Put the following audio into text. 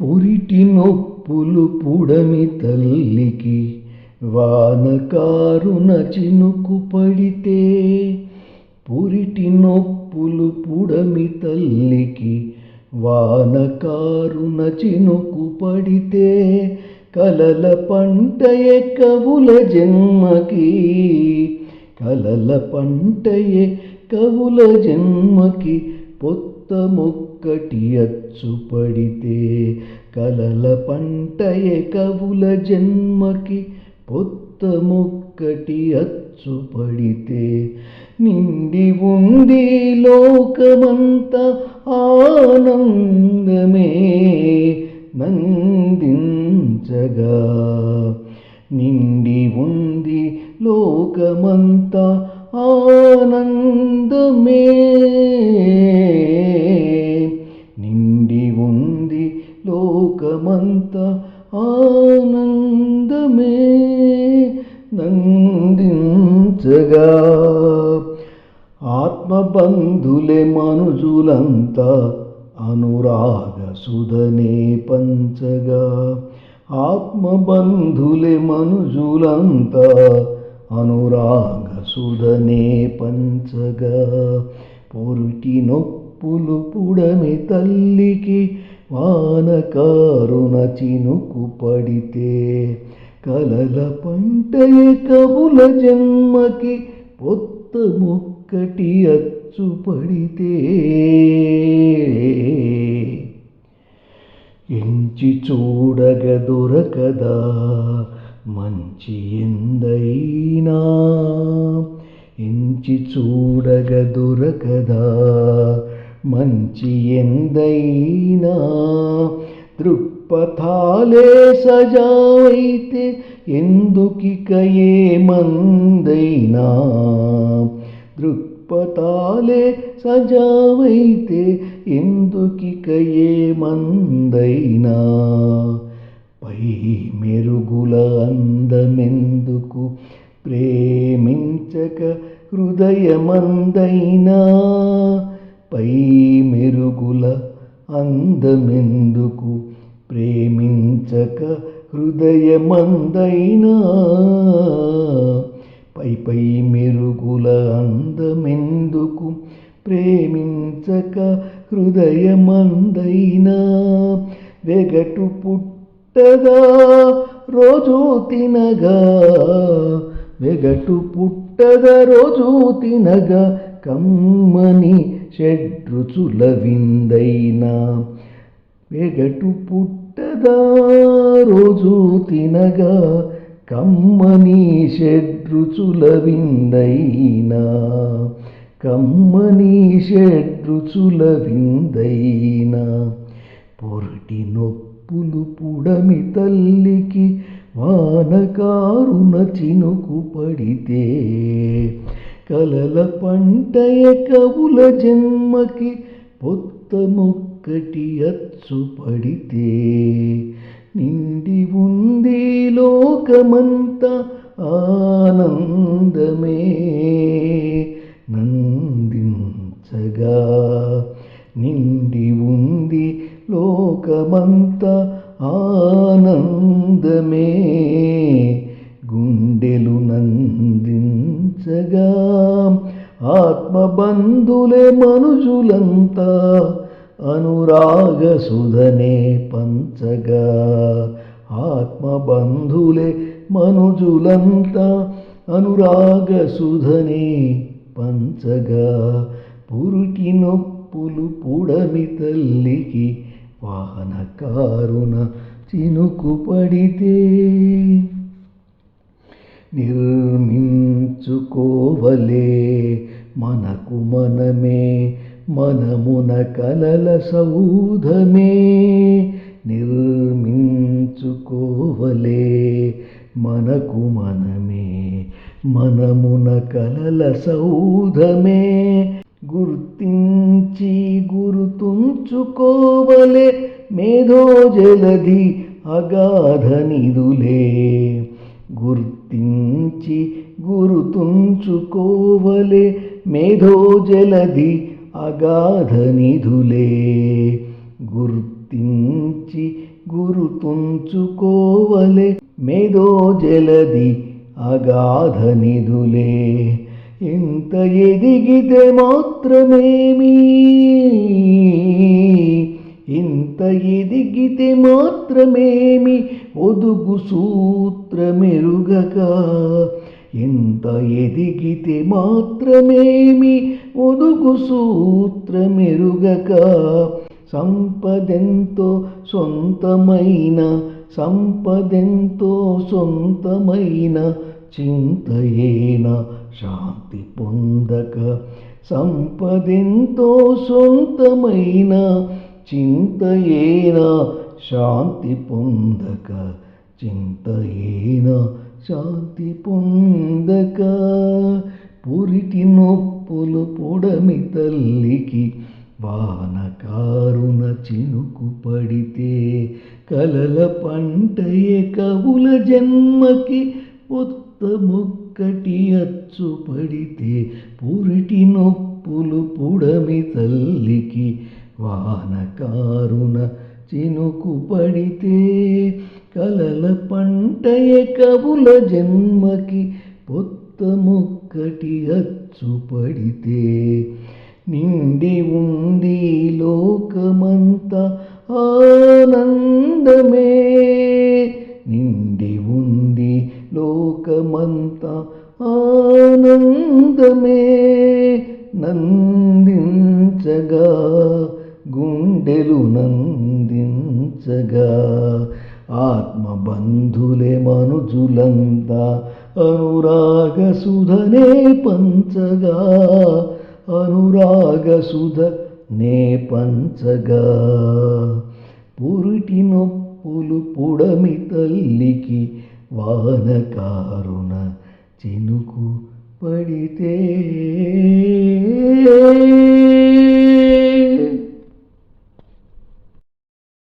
పురిటి నొప్పులు పుడమి తల్లికి వానకారున చినుకు పడితే పురిటి నొప్పులు పుడమి తల్లికి వానకారున చినుకు పడితే కలల పంటయే కవుల జన్మకి కలల పంటయే కవుల జన్మకి పొత్తు మొక్కటి అచ్చు పడితే కలల పంటయే కవుల జన్మకి పొత్తమొక్కటి అచ్చు పడితే నిండి ఉంది లోకమంత ఆనందమే నందించగా. నిండి ఉంది లోకమంత ఆనందమే నందించగా ఆత్మబంధులే మనుజులంతా అనురాగ సుధనే పంచగా. ఆత్మబంధులే మనుజులంతా అనురాగ సుధనే పంచగా. పొరుటి నొప్పులు పుడమి తల్లికి వానకారున చినుకు పడితే కలల పంటయే కవుల జన్మకి పొత్త ముక్కటి అచ్చు పడితే. ఎంచి చూడగ దొరకదా మంచి ఎందైనా. ఎంచి చూడగ దొరకదా మంచి ఎందైనా. దృక్ దృక్పథాలే సజావైతే ఎందుకిక ఏమందైనా దృక్పథాలే సజావైతే ఎందుకిక ఏమందైనా పై మెరుగుల అందమెందుకు ప్రేమించక హృదయమందైనా? పై మెరుగుల అందమెందుకు ప్రేమించక హృదయమందైనా పై పై మెరుగుల అందమెందుకు ప్రేమించక హృదయమందైనా వెగటు పుట్టదా రోజు తినగా వెగటు పుట్టద రోజు తినగా కమ్మని షడ్రుచుల విందైనా వెగటు పుట్టదా రోజు తినగా కమ్మని షడ్రుచుల విందైనా కమ్మని షడ్రుచుల విందైనా పొరటి నొప్పులు పుడమి తల్లికి వానకారున చినుకు పడితే కలల పంటయ కవుల జన్మకి పొత్త ఒక్కటి అచ్చు పడితే నిండి ఉంది లోకమంతా ఆనందమే. నందించగా నిండి ఉంది లోకమంతా ఆనందమే. గుండెలు నందించగా ఆత్మబంధులే మనుషులంతా అనురాగ సుధనే పంచగా ఆత్మబంధులే మనుజులంతా అనురాగ సుధనే పంచగా పురుటి నొప్పులు పుడమి తల్లికి వాహనకారున చినుకు పడితే నిర్మించుకోవలే మనకు మనమే మనమున కలల సౌధమే నిర్మించుకోవలే మనకు మనమే మనమున కలల సౌధమే గుర్తించి గుర్తుంచుకోవలే మేధో జలధి అగాధ నిధులే గుర్తించి గుర్తుంచుకోవలే మేధో జలధి అగాధ నిధులే గుర్తించి గురుతుంచుకోవలే మేధో జలది అగాధ నిధులే ఎంత ఎదిగితే మాత్రమేమి? ఇంత ఎదిగితే మాత్రమేమి? ఒదుగు సూత్రమెరుగక ఎంత ఎదిగితే మాత్రమేమి ఒదుగు సూత్రమెరుగక? సంపదెంతో సొంతమైన సంపదెంతో సొంతమైన చింతయేన శాంతి పొందక? సంపదెంతో సొంతమైన చింతయేన శాంతి పొందక? చింతయేన శాంతి పొందక పురిటి నొప్పులు పొడమి తల్లికి వాన కారున చినుకు పడితే కలల పంటయే కవుల జన్మకి పొత్త ముక్కటి అచ్చు పడితే పురిటి నొప్పులు పుడమి తల్లికి వాన కారున చినుకు పడితే కలల పంటయ కవుల జన్మకి పొత్త ముక్కటి అచ్చు పడితే నిండి ఉంది లోకమంతా ఆనందమే. నిండి ఉంది లోకమంతా ఆనందమే. నందించగా గుండెలు నందించగా. బంధులే మనుజులంతా అనురాగ సుధనే పంచగా అనురాగ సుధ నే పంచగా. పురిటి నొప్పులు పుడమి తల్లికి వానకారున చినుకు పడితే.